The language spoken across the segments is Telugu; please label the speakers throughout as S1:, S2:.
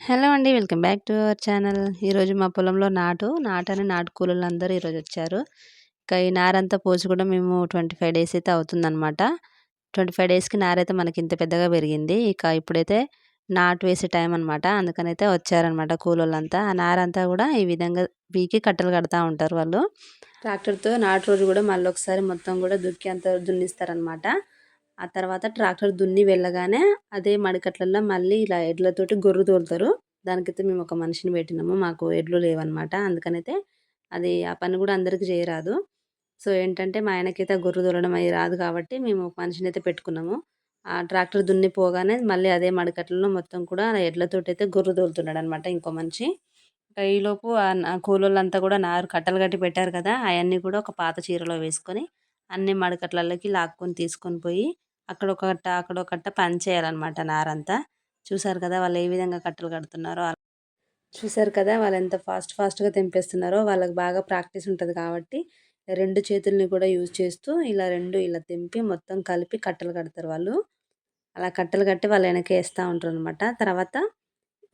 S1: హలో అండి welcome back to our channel. ఈరోజు మా పొలంలో నాటు నాటని నాటుకూలలు అందరూ ఈరోజు వచ్చారు. ఇంకా ఈ నారంతా పోసి కూడా మేము ట్వంటీ ఫైవ్ డేస్ అయితే అవుతుందన్నమాట. ట్వంటీ ఫైవ్ డేస్కి నారైతే మనకి ఇంత పెద్దగా పెరిగింది. ఇక ఇప్పుడైతే నాటు వేసే టైం అనమాట అందుకనైతే వచ్చారనమాట కూలోళ్ళంతా. ఆ నారంతా కూడా ఈ విధంగా పీకి కట్టలు కడతా ఉంటారు వాళ్ళు. ట్రాక్టర్తో నాటు రోజు కూడా మళ్ళీ ఒకసారి మొత్తం కూడా దుక్కి అంతా దున్నిస్తారనమాట ఆ తర్వాత ట్రాక్టర్ దున్ని వెళ్ళగానే అదే మడికట్లలో మళ్ళీ ఇలా ఎడ్లతోటి గొర్రు తోలుతారు. దానికైతే మేము ఒక మనిషిని పెట్టినాము. మాకు ఎడ్లు లేవన్నమాట. అందుకనైతే అది ఆ పని కూడా అందరికీ చేయరాదు. సో ఏంటంటే మా ఆయనకైతే గొర్రు తోలడం అవి రాదు కాబట్టి మేము ఒక మనిషిని అయితే పెట్టుకున్నాము. ఆ ట్రాక్టర్ దున్ని పోగానే మళ్ళీ అదే మడికట్లలో మొత్తం కూడా ఎడ్లతోటి అయితే గొర్రు తోలుతున్నాడు అనమాట ఇంకో మనిషి ఈలోపు ఆ కూలోళ్ళంతా కూడా నారు కట్టలు కట్టి పెట్టారు కదా అవన్నీ కూడా ఒక పాత చీరలో వేసుకొని అన్ని మడకట్లలోకి లాక్కొని తీసుకొని పోయి అక్కడ ఒక కట్ట అక్కడ ఒక కట్ట పని చేయాలన్నమాట నారంతా. చూసారు కదా వాళ్ళు ఏ విధంగా కట్టలు కడుతున్నారో చూసారు కదా వాళ్ళు ఎంత ఫాస్ట్ ఫాస్ట్గా తెంపేస్తున్నారో వాళ్ళకి బాగా ప్రాక్టీస్ ఉంటుంది కాబట్టి రెండు చేతుల్ని కూడా యూజ్ చేస్తూ ఇలా రెండు ఇలా తెంపి మొత్తం కలిపి కట్టలు కడతారు వాళ్ళు. అలా కట్టలు కట్టి వాళ్ళు వెనక వేస్తూ ఉంటారు అనమాట తర్వాత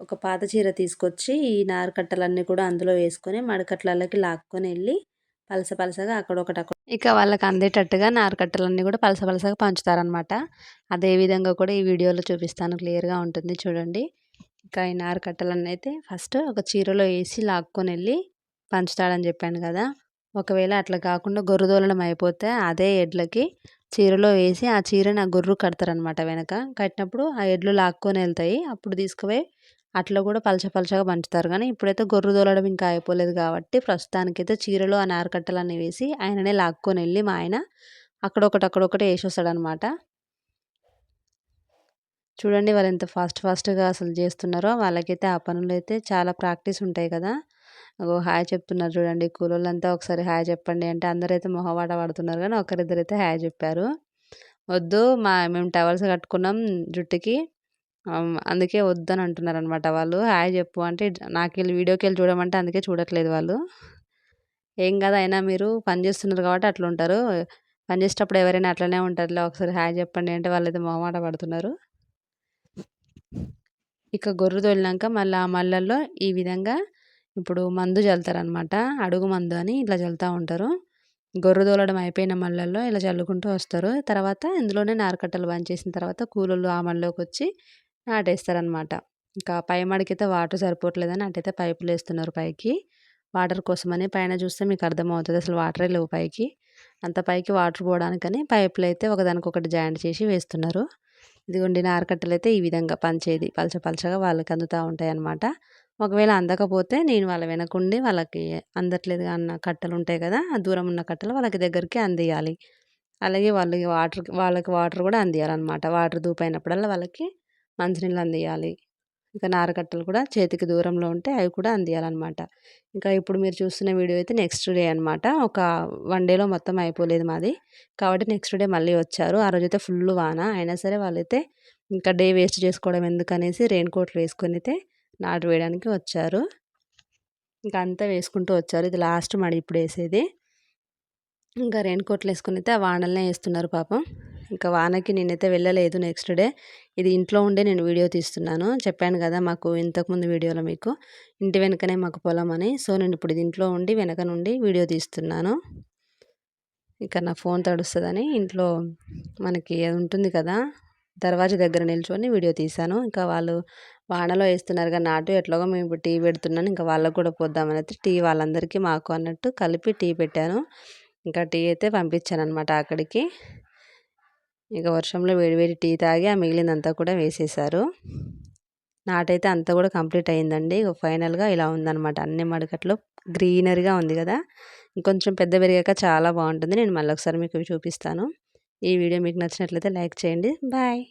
S1: ఒక పాత చీర తీసుకొచ్చి ఈ నారు కట్టలన్నీ కూడా అందులో వేసుకొని మడకట్లలోకి లాక్కొని వెళ్ళి పలస పలసగా అక్కడొకటి ఇక వాళ్ళకి అందేటట్టుగా నారకట్టలన్నీ కూడా పలస పలసగా పంచుతారనమాట అదే విధంగా కూడా ఈ వీడియోలో చూపిస్తాను. క్లియర్గా ఉంటుంది చూడండి. ఇంకా ఈ నారకట్టలన్నీ అయితే ఫస్ట్ ఒక చీరలో వేసి లాక్కొని వెళ్ళి పంచుతాడని చెప్పాను కదా. ఒకవేళ అట్లా కాకుండా గొర్రె దోలడం అయిపోతే అదే ఎడ్లకి చీరలో వేసి ఆ చీరని ఆ గొర్రు కడతారనమాట వెనక. కట్టినప్పుడు ఆ ఎడ్లు లాక్కొని వెళ్తాయి. అప్పుడు తీసుకుపోయి అట్లా కూడా పలచ పలచగా పంచుతారు. కానీ ఇప్పుడైతే గొర్రు తోలడం ఇంకా అయిపోలేదు కాబట్టి ప్రస్తుతానికైతే చీరలో ఆ నారకట్టలన్నీ వేసి ఆయననే లాక్కొని వెళ్ళి మా ఆయన అక్కడొకటి అక్కడొకటి వేసి వస్తాడనమాట చూడండి వాళ్ళు ఎంత ఫాస్ట్ ఫాస్ట్గా అసలు చేస్తున్నారో. వాళ్ళకైతే ఆ పనులు అయితే చాలా ప్రాక్టీస్ ఉంటాయి కదా. ఓ హాయ్ చెప్తున్నారు చూడండి. కూలోళ్ళంతా ఒకసారి హాయ్ చెప్పండి అంటే అందరైతే మొహవాట పడుతున్నారు కానీ ఒకరిద్దరైతే హాయ్ చెప్పారు. వద్దు మా మేము టవల్స్ కట్టుకున్నాం జుట్టుకి. అందుకే వద్దని అంటున్నారు అనమాట వాళ్ళు. హాయ్ చెప్పు అంటే నాకు వెళ్ళి వీడియోకి వెళ్ళి చూడమంటే అందుకే చూడట్లేదు వాళ్ళు. ఏం కదా అయినా మీరు పని చేస్తున్నారు కాబట్టి అట్లా ఉంటారు. పని చేసేటప్పుడు ఎవరైనా అట్లనే ఉంటారులే ఒకసారి హాయ్ చెప్పండి అంటే వాళ్ళైతే మొహమాట పడుతున్నారు. ఇక గొర్రె తోలినాక మళ్ళీ ఆ మళ్ళల్లో ఈ విధంగా ఇప్పుడు మందు చల్లుతారనమాట అడుగు మందు అని ఇట్లా చల్లుతూ ఉంటారు. గొర్రె తోలడం అయిపోయిన మళ్ళల్లో ఇలా చల్లుకుంటూ వస్తారు. తర్వాత ఇందులోనే నారకట్టలు బంద్ చేసిన తర్వాత కూలోళ్ళు ఆ మళ్ళలోకి వచ్చి నాటేస్తారనమాట. ఇంకా పై మడికైతే వాటర్ సరిపోవట్లేదని అటైతే పైపులు వేస్తున్నారు పైకి. వాటర్ కోసమని పైన చూస్తే మీకు అర్థమవుతుంది అసలు వాటరే లేవు పైకి. అంత పైకి వాటర్ పోవడానికని పైపులు అయితే ఒకదానికొకటి జాయింట్ చేసి వేస్తున్నారు. ఇదిగోండి నారకట్టలు అయితే ఈ విధంగా పంచేది పలచ పలచగా వాళ్ళకి అందుతూ ఉంటాయి అన్నమాట ఒకవేళ అందకపోతే నేను వాళ్ళ వెనకుండి వాళ్ళకి అందట్లేదు అన్న కట్టలు ఉంటాయి కదా దూరం ఉన్న కట్టలు వాళ్ళకి దగ్గరికి అందియాలి. అలాగే వాళ్ళకి వాటర్ వాళ్ళకి వాటర్ కూడా అందియాలన్నమాట వాటర్ దూపైనప్పుడల్లా వాళ్ళకి మంచినీళ్ళు అందియాలి. ఇంకా నారకట్టలు కూడా చేతికి దూరంలో ఉంటే అవి కూడా అందియాలన్నమాట. ఇంకా ఇప్పుడు మీరు చూస్తున్న వీడియో అయితే నెక్స్ట్ డే అనమాట ఒక వన్ డేలో మొత్తం అయిపోలేదు మాది. కాబట్టి నెక్స్ట్ డే మళ్ళీ వచ్చారు. ఆ రోజైతే ఫుల్ వాన. అయినా సరే వాళ్ళైతే ఇంకా డే వేస్ట్ చేసుకోవడం ఎందుకనేసి రెయిన్ కోట్లు వేసుకొని అయితే నాటు వేయడానికి వచ్చారు. ఇంకా అంతా వేసుకుంటూ వచ్చారు. ఇది లాస్ట్ మడి ఇప్పుడు వేసేది. ఇంకా రెయిన్ కోట్లు వేసుకుని అయితే ఆ వానలనే వేస్తున్నారు పాపం. ఇంకా వానకి నేనైతే వెళ్ళలేదు నెక్స్ట్ డే. ఇది ఇంట్లో ఉండే నేను వీడియో తీస్తున్నాను. చెప్పాను కదా మాకు ఇంతకుముందు వీడియోలో మీకు. ఇంటి వెనకనే మాకు పొలం అని. సో నేను ఇప్పుడు ఇది ఇంట్లో ఉండి వెనక నుండి వీడియో తీస్తున్నాను. ఇక నా ఫోన్ తడుస్తుందని ఇంట్లో మనకి ఉంటుంది కదా. దర్వాజా దగ్గర నిల్చొని వీడియో తీశాను. ఇంకా వాళ్ళు వానలో వేస్తున్నారు కానీ నాటు ఎట్లాగో మేము ఇప్పుడు టీ పెడుతున్నాను. ఇంకా వాళ్ళకు కూడా పోద్దామని అయితే టీ వాళ్ళందరికీ మాకు అన్నట్టు కలిపి టీ పెట్టాను. ఇంకా టీ అయితే పంపించాను అనమాట అక్కడికి. ఇక వర్షంలో వేడివేడి టీ తాగి ఆ మిగిలిందంతా కూడా వేసేసారు నాటైతే అంతా కూడా కంప్లీట్ అయిందండి. ఫైనల్గా ఇలా ఉందన్నమాట. అన్ని మడకట్లు గ్రీనరీగా ఉంది కదా. ఇంకొంచెం పెద్ద పెరిగాక చాలా బాగుంటుంది. నేను మళ్ళీ ఒకసారి మీకు చూపిస్తాను. ఈ వీడియో మీకు నచ్చినట్లయితే లైక్ చేయండి. బాయ్.